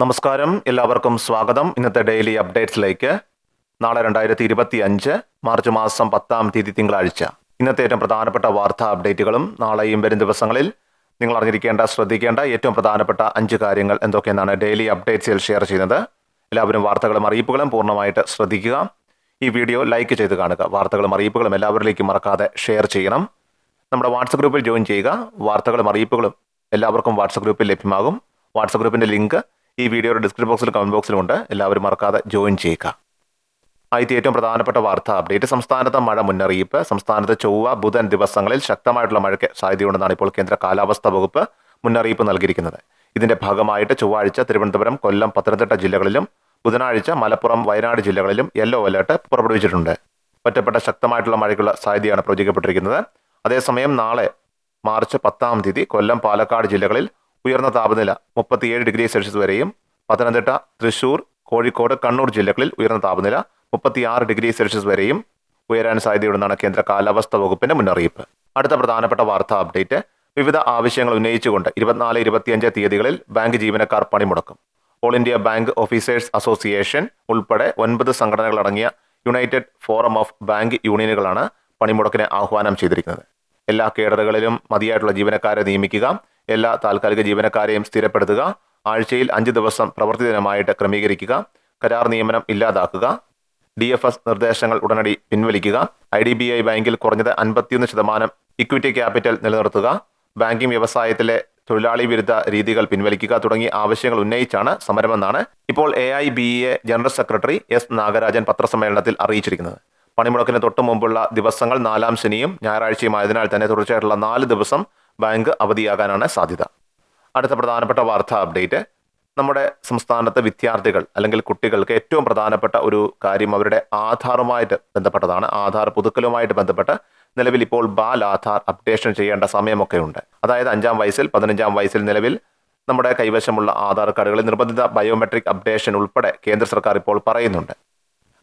നമസ്കാരം. എല്ലാവർക്കും സ്വാഗതം. ഇന്നത്തെ ഡെയിലി അപ്ഡേറ്റ്സിലേക്ക്. നാളെ രണ്ടായിരത്തി ഇരുപത്തി അഞ്ച് മാർച്ച് മാസം പത്താം തീയതി തിങ്കളാഴ്ച. ഇന്നത്തെ ഏറ്റവും പ്രധാനപ്പെട്ട വാർത്താ അപ്ഡേറ്റുകളും നാളെയും വരും ദിവസങ്ങളിൽ നിങ്ങൾ അറിഞ്ഞിരിക്കേണ്ട ശ്രദ്ധിക്കേണ്ട ഏറ്റവും പ്രധാനപ്പെട്ട അഞ്ച് കാര്യങ്ങൾ എന്തൊക്കെയെന്നാണ് ഡെയിലി അപ്ഡേറ്റ്സിൽ ഷെയർ ചെയ്യുന്നത്. എല്ലാവരും വാർത്തകളും അറിയിപ്പുകളും പൂർണമായിട്ട് ശ്രദ്ധിക്കുക. ഈ വീഡിയോ ലൈക്ക് ചെയ്ത് കാണുക. വാർത്തകളും അറിയിപ്പുകളും എല്ലാവരിലേക്കും മറക്കാതെ ഷെയർ ചെയ്യണം. നമ്മുടെ വാട്സപ്പ് ഗ്രൂപ്പിൽ ജോയിൻ ചെയ്യുക. വാർത്തകളും അറിയിപ്പുകളും എല്ലാവർക്കും വാട്സപ്പ് ഗ്രൂപ്പിൽ ലഭ്യമാകും. വാട്സപ്പ് ഗ്രൂപ്പിന്റെ ലിങ്ക് ഈ വീഡിയോയുടെ ഡിസ്ക്രിപ്ഷൻ ബോക്സിലും കമന്റ് ബോക്സിലും ഉണ്ട്. എല്ലാവരും മറക്കാതെ ജോയിൻ ചെയ്യുക. ആദ്യത്തെ ഏറ്റവും പ്രധാനപ്പെട്ട വാർത്ത അപ്ഡേറ്റ് സംസ്ഥാനത്ത് മഴ മുന്നറിയിപ്പ്. സംസ്ഥാനത്ത് ചൊവ്വ ബുധൻ ദിവസങ്ങളിൽ ശക്തമായിട്ടുള്ള മഴയ്ക്ക് സാധ്യതയുണ്ടെന്നാണ് ഇപ്പോൾ കേന്ദ്ര കാലാവസ്ഥാ വകുപ്പ് മുന്നറിയിപ്പ് നൽകിയിരിക്കുന്നത്. ഇതിന്റെ ഭാഗമായിട്ട് ചൊവ്വാഴ്ച തിരുവനന്തപുരം കൊല്ലം പത്തനംതിട്ട ജില്ലകളിലും ബുധനാഴ്ച മലപ്പുറം വയനാട് ജില്ലകളിലും യെല്ലോ അലേർട്ട് പുറപ്പെടുവിച്ചിട്ടുണ്ട്. ഒറ്റപ്പെട്ട ശക്തമായിട്ടുള്ള മഴയ്ക്കുള്ള സാധ്യതയാണ് പ്രവചിക്കപ്പെട്ടിരിക്കുന്നത് അതേസമയം നാളെ മാർച്ച് പത്താം തീയതി കൊല്ലം പാലക്കാട് ജില്ലകളിൽ ഉയർന്ന താപനില മുപ്പത്തിയേഴ് ഡിഗ്രി സെൽഷ്യസ് വരെയും പത്തനംതിട്ട തൃശൂർ കോഴിക്കോട് കണ്ണൂർ ജില്ലകളിൽ ഉയർന്ന താപനില മുപ്പത്തിയാറ് ഡിഗ്രി സെൽഷ്യസ് വരെയും ഉയരാൻ സാധ്യതയുണ്ടെന്നാണ് കേന്ദ്ര കാലാവസ്ഥാ വകുപ്പിന്റെ മുന്നറിയിപ്പ്. അടുത്ത പ്രധാനപ്പെട്ട വാർത്താ അപ്ഡേറ്റ്. വിവിധ ആവശ്യങ്ങൾ ഉന്നയിച്ചുകൊണ്ട് ഇരുപത്തിനാല് ഇരുപത്തിയഞ്ച് തീയതികളിൽ ബാങ്ക് ജീവനക്കാർ പണിമുടക്കും. All India bank officers association ഉൾപ്പെടെ ഒൻപത് സംഘടനകളടങ്ങിയ യുണൈറ്റഡ് ഫോറം ഓഫ് ബാങ്ക് യൂണിയനുകളാണ് പണിമുടക്കിന് ആഹ്വാനം ചെയ്തിരിക്കുന്നത്. എല്ലാ കേഡറുകളിലും മതിയായിട്ടുള്ള ജീവനക്കാരെ നിയമിക്കുക എല്ലാ താൽക്കാലിക ജീവനക്കാരെയും സ്ഥിരപ്പെടുത്തുക. ആഴ്ചയിൽ അഞ്ച് ദിവസം പ്രവൃത്തി ദിനമായിട്ട് ക്രമീകരിക്കുക. കരാർ നിയമനം ഇല്ലാതാക്കുക. ഡി എഫ് എസ് നിർദ്ദേശങ്ങൾ ഉടനടി പിൻവലിക്കുക. ഐ ഡി ബി ഐ ബാങ്കിൽ കുറഞ്ഞത് അൻപത്തിയൊന്ന് ശതമാനം ഇക്വിറ്റി ക്യാപിറ്റൽ നിലനിർത്തുക. ബാങ്കിംഗ് വ്യവസായത്തിലെ തൊഴിലാളി വിരുദ്ധ രീതികൾ പിൻവലിക്കുക തുടങ്ങിയ ആവശ്യങ്ങൾ ഉന്നയിച്ചാണ് സമരമെന്നാണ് ഇപ്പോൾ A I B A general secretary S Nagarajan പത്രസമ്മേളനത്തിൽ അറിയിച്ചിരിക്കുന്നത്. പണിമുടക്കിന് തൊട്ടു മുമ്പുള്ള ദിവസങ്ങൾ നാലാം ശനിയും ഞായറാഴ്ചയും ആയതിനാൽ തന്നെ തുടർച്ചയായിട്ടുള്ള നാല് ദിവസം ബാങ്ക് അവധിയാകാനാണ് സാധ്യത. അടുത്ത പ്രധാനപ്പെട്ട വാർത്താ അപ്ഡേറ്റ്. നമ്മുടെ സംസ്ഥാനത്തെ വിദ്യാർത്ഥികൾ അല്ലെങ്കിൽ കുട്ടികൾക്ക് ഏറ്റവും പ്രധാനപ്പെട്ട ഒരു കാര്യം അവരുടെ ആധാറുമായിട്ട് ബന്ധപ്പെട്ടതാണ്. ആധാർ പുതുക്കലുമായിട്ട് ബന്ധപ്പെട്ട് നിലവിൽ ഇപ്പോൾ ബാൽ ആധാർ അപ്ഡേഷൻ ചെയ്യേണ്ട സമയമൊക്കെ ഉണ്ട് അതായത് അഞ്ചാം വയസ്സിൽ പതിനഞ്ചാം വയസ്സിൽ നിലവിൽ നമ്മുടെ കൈവശമുള്ള ആധാർ കാർഡുകളിൽ നിർബന്ധിത ബയോമെട്രിക് അപ്ഡേഷൻ ഉൾപ്പെടെ കേന്ദ്ര സർക്കാർ ഇപ്പോൾ പറയുന്നുണ്ട്.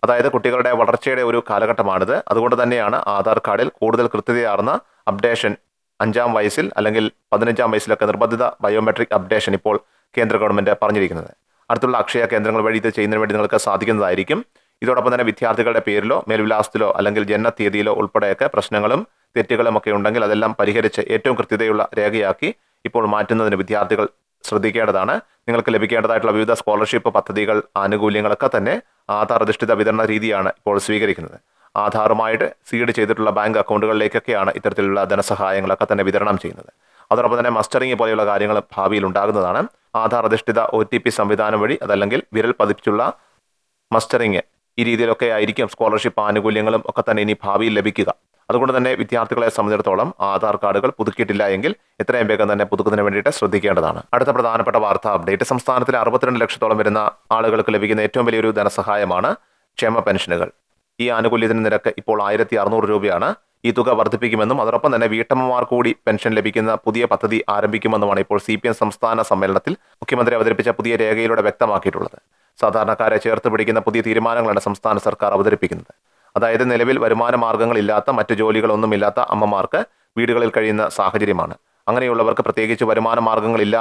അതായത് കുട്ടികളുടെ വളർച്ചയുടെ ഒരു കാലഘട്ടമാണിത്. അതുകൊണ്ട് തന്നെയാണ് ആധാർ കാർഡിൽ കൂടുതൽ കൃത്യതയാർന്ന അപ്ഡേഷൻ അഞ്ചാം വയസ്സിൽ അല്ലെങ്കിൽ പതിനഞ്ചാം വയസ്സിലൊക്കെ നിർബന്ധിത ബയോമെട്രിക് അപ്ഡേഷൻ ഇപ്പോൾ കേന്ദ്ര ഗവൺമെന്റ് പറഞ്ഞിരിക്കുന്നത്. അടുത്തുള്ള അക്ഷയ കേന്ദ്രങ്ങൾ വഴി ഇത് ചെയ്യുന്നതിന് വേണ്ടി നിങ്ങൾക്ക് സാധിക്കുന്നതായിരിക്കും. ഇതോടൊപ്പം തന്നെ വിദ്യാർത്ഥികളുടെ പേരിലോ മേൽവിലാസത്തിലോ അല്ലെങ്കിൽ ജനനത്തീയതിയിലോ ഉൾപ്പെടെയൊക്കെ പ്രശ്നങ്ങളും തെറ്റുകളും ഒക്കെ ഉണ്ടെങ്കിൽ അതെല്ലാം പരിഹരിച്ച് ഏറ്റവും കൃത്യതയുള്ള രേഖയാക്കി ഇപ്പോൾ മാറ്റുന്നതിന് വിദ്യാർത്ഥികൾ ശ്രദ്ധിക്കേണ്ടതാണ്. നിങ്ങൾക്ക് ലഭിക്കേണ്ടതായിട്ടുള്ള വിവിധ സ്കോളർഷിപ്പ് പദ്ധതികൾ ആനുകൂല്യങ്ങളൊക്കെ തന്നെ ആധാർ അധിഷ്ഠിത വിതരണ രീതിയാണ് ഇപ്പോൾ സ്വീകരിക്കുന്നത്. ആധാറുമായിട്ട് സീഡ് ചെയ്തിട്ടുള്ള ബാങ്ക് അക്കൗണ്ടുകളിലേക്കൊക്കെയാണ് ഇത്തരത്തിലുള്ള ധനസഹായങ്ങളൊക്കെ തന്നെ വിതരണം ചെയ്യുന്നത്. അതോടൊപ്പം തന്നെ മസ്റ്ററിംഗ് പോലെയുള്ള കാര്യങ്ങൾ ഭാവിയിൽ ഉണ്ടാകുന്നതാണ്. ആധാർ അധിഷ്ഠിത ഒ ടി പി സംവിധാനം വഴി അതല്ലെങ്കിൽ വിരൽ പതിപ്പിച്ചുള്ള മസ്റ്ററിംഗ് ഈ രീതിയിലൊക്കെ ആയിരിക്കും സ്കോളർഷിപ്പ് ആനുകൂല്യങ്ങളും ഒക്കെ തന്നെ ഇനി ഭാവിയിൽ ലഭിക്കുക. അതുകൊണ്ട് തന്നെ വിദ്യാർത്ഥികളെ സംബന്ധിച്ചിടത്തോളം ആധാർ കാർഡുകൾ പുതുക്കിയിട്ടില്ല എങ്കിൽ എത്രയും വേഗം തന്നെ പുതുക്കുന്നതിന് വേണ്ടിയിട്ട് ശ്രദ്ധിക്കേണ്ടതാണ്. അടുത്ത പ്രധാനപ്പെട്ട വാർത്ത അപ്ഡേറ്റ് സംസ്ഥാനത്തിലെ അറുപത്തിരണ്ട് ലക്ഷത്തോളം വരുന്ന ആളുകൾക്ക് ലഭിക്കുന്ന ഏറ്റവും വലിയൊരു ധനസഹായമാണ് ക്ഷേമ പെൻഷനുകൾ. ഈ ആനുകൂല്യത്തിന് നിരക്ക് ഇപ്പോൾ ആയിരത്തി അറുന്നൂറ് രൂപയാണ്. ഈ തുക വർദ്ധിപ്പിക്കുമെന്നും അതോടൊപ്പം തന്നെ വീട്ടമ്മമാർ കൂടി പെൻഷൻ ലഭിക്കുന്ന പുതിയ പദ്ധതി ആരംഭിക്കുമെന്നുമാണ് ഇപ്പോൾ സി സംസ്ഥാന സമ്മേളനത്തിൽ മുഖ്യമന്ത്രി അവതരിപ്പിച്ച പുതിയ രേഖയിലൂടെ വ്യക്തമാക്കിയിട്ടുള്ളത്. സാധാരണക്കാരെ ചേർത്ത് പിടിക്കുന്ന പുതിയ തീരുമാനങ്ങളാണ് സംസ്ഥാന സർക്കാർ അവതരിപ്പിക്കുന്നത്. അതായത് നിലവിൽ വരുമാന മാർഗങ്ങളില്ലാത്ത മറ്റു ജോലികളൊന്നുമില്ലാത്ത അമ്മമാർക്ക് വീടുകളിൽ കഴിയുന്ന സാഹചര്യമാണ്. അങ്ങനെയുള്ളവർക്ക് പ്രത്യേകിച്ച് വരുമാന മാർഗങ്ങളില്ല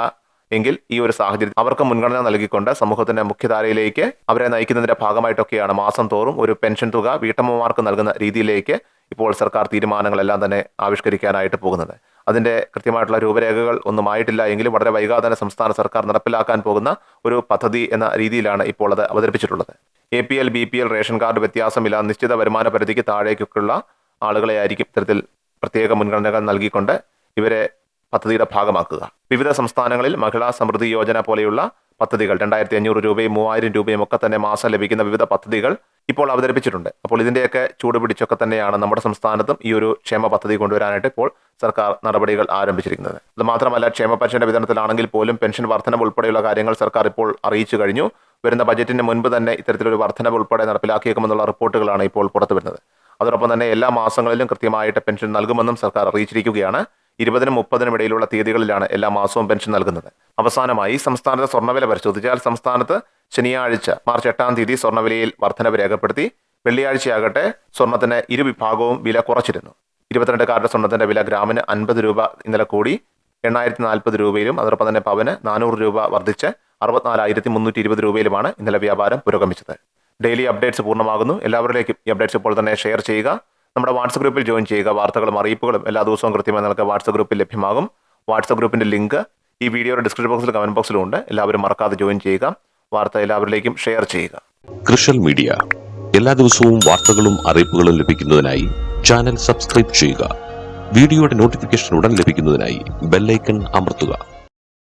എങ്കിൽ ഈ ഒരു സാഹചര്യം അവർക്ക് മുൻഗണന നൽകിക്കൊണ്ട് സമൂഹത്തിന്റെ മുഖ്യധാരയിലേക്ക് അവരെ നയിക്കുന്നതിന്റെ ഭാഗമായിട്ടൊക്കെയാണ് മാസം തോറും ഒരു പെൻഷൻ തുക വീട്ടമ്മമാർക്ക് നൽകുന്ന രീതിയിലേക്ക് ഇപ്പോൾ സർക്കാർ തീരുമാനങ്ങളെല്ലാം തന്നെ ആവിഷ്കരിക്കാനായിട്ട് പോകുന്നത്. അതിന്റെ കൃത്യമായിട്ടുള്ള രൂപരേഖകൾ ഒന്നും ആയിട്ടില്ല എങ്കിലും വളരെ വൈകാതെ തന്നെ സംസ്ഥാന സർക്കാർ നടപ്പിലാക്കാൻ പോകുന്ന ഒരു പദ്ധതി എന്ന രീതിയിലാണ് ഇപ്പോൾ അത് അവതരിപ്പിച്ചിട്ടുള്ളത്. A P L B P L ration card വ്യത്യാസമില്ല. നിശ്ചിത വരുമാന പരിധിക്ക് താഴേക്കൊക്കെയുള്ള ആളുകളെ ആയിരിക്കും ഇത്തരത്തിൽ പ്രത്യേക മുൻഗണനകൾ നൽകിക്കൊണ്ട് ഇവരെ പദ്ധതിയുടെ ഭാഗമാക്കുക. വിവിധ സംസ്ഥാനങ്ങളിൽ മഹിളാ സമൃദ്ധി യോജന പോലെയുള്ള പദ്ധതികൾ രണ്ടായിരത്തി അഞ്ഞൂറ് രൂപയും മൂവായിരം രൂപയും ഒക്കെ തന്നെ മാസം ലഭിക്കുന്ന വിവിധ പദ്ധതികൾ ഇപ്പോൾ അവതരിപ്പിച്ചിട്ടുണ്ട്. അപ്പോൾ ഇതിന്റെയൊക്കെ ചൂട് പിടിച്ചൊക്കെ തന്നെയാണ് നമ്മുടെ സംസ്ഥാനത്തും ഈ ഒരു ക്ഷേമ പദ്ധതി കൊണ്ടുവരാനായിട്ട് ഇപ്പോൾ സർക്കാർ നടപടികൾ ആരംഭിച്ചിരിക്കുന്നത്. അത് മാത്രമല്ല ക്ഷേമ പെൻഷന്റെ വിതരണത്തിലാണെങ്കിൽ പോലും പെൻഷൻ വർധനവ് ഉൾപ്പെടെയുള്ള കാര്യങ്ങൾ സർക്കാർ ഇപ്പോൾ അറിയിച്ചു കഴിഞ്ഞു. വരുന്ന ബജറ്റിന് മുൻപ് തന്നെ ഇത്തരത്തിലൊരു വർധനവ് ഉൾപ്പെടെ നടപ്പിലാക്കിയേക്കുമെന്നുള്ള റിപ്പോർട്ടുകളാണ് ഇപ്പോൾ പുറത്തു വരുന്നത് അതോടൊപ്പം തന്നെ എല്ലാ മാസങ്ങളിലും കൃത്യമായിട്ട് പെൻഷൻ നൽകുമെന്നും സർക്കാർ അറിയിച്ചിരിക്കുകയാണ്. ഇരുപതിനും മുപ്പതിനും ഇടയിലുള്ള തീയതികളിലാണ് എല്ലാ മാസവും പെൻഷൻ നൽകുന്നത്. അവസാനമായി സംസ്ഥാനത്തെ സ്വർണവില പരിശോധിച്ചാൽ സംസ്ഥാനത്ത് ശനിയാഴ്ച മാർച്ച് എട്ടാം തീയതി സ്വർണവിലയിൽ വർധനവ് രേഖപ്പെടുത്തി വെള്ളിയാഴ്ചയാകട്ടെ സ്വർണത്തിന് ഇരുവിഭാഗവും വില കുറച്ചിരുന്നു. ഇരുപത്തിരണ്ട് കാരുടെ സ്വർണത്തിന്റെ വില ഗ്രാമിന് അൻപത് രൂപ ഇന്നലെ കൂടി എണ്ണായിരത്തി നാൽപ്പത് രൂപയിലും അതോടൊപ്പം തന്നെ പവന് നാനൂറ് രൂപ വർദ്ധിച്ച് അറുപത്തിനാലായിരത്തി മുന്നൂറ്റി ഇരുപത് രൂപയിലുമാണ് ഇന്നലെ വ്യാപാരം പുരോഗമിച്ചത്. ഡെയിലി അപ്ഡേറ്റ്സ് പൂർണമാകുന്നു. എല്ലാവരിലേക്കും ഈ അപ്ഡേറ്റ്സ് ഇപ്പോൾ തന്നെ ഷെയർ ചെയ്യുക. നമ്മുടെ വാട്സപ്പ് ഗ്രൂപ്പിൽ ജോയിൻ ചെയ്യുക. വാർത്തകളും അറിയിപ്പുകളും എല്ലാ ദിവസവും കൃത്യമായി നിങ്ങൾക്ക് വാട്സപ്പ് ഗ്രൂപ്പിൽ ലഭ്യമാകും. വാട്സപ്പ് ഗ്രൂപ്പിന്റെ ലിങ്ക് ഈ വീഡിയോയുടെ ഡിസ്ക്രിപ്ഷൻ ബോക്സിൽ കമന്റ് ബോക്സിലും ഉണ്ട്. എല്ലാവരും മറക്കാതെ ജോയിൻ ചെയ്യുക. വാർത്ത എല്ലാവരിലേക്കും ഷെയർ ചെയ്യുക. കൃഷൽ മീഡിയ. എല്ലാ ദിവസവും വാർത്തകളും അറിയിപ്പുകളും ലഭിക്കുന്നതിനായി ചാനൽ സബ്സ്ക്രൈബ് ചെയ്യുക. വീഡിയോയുടെ നോട്ടിഫിക്കേഷൻ ഉടൻ ലഭിക്കുന്നതിനായി ബെല്ലൈക്കൺ അമർത്തുക.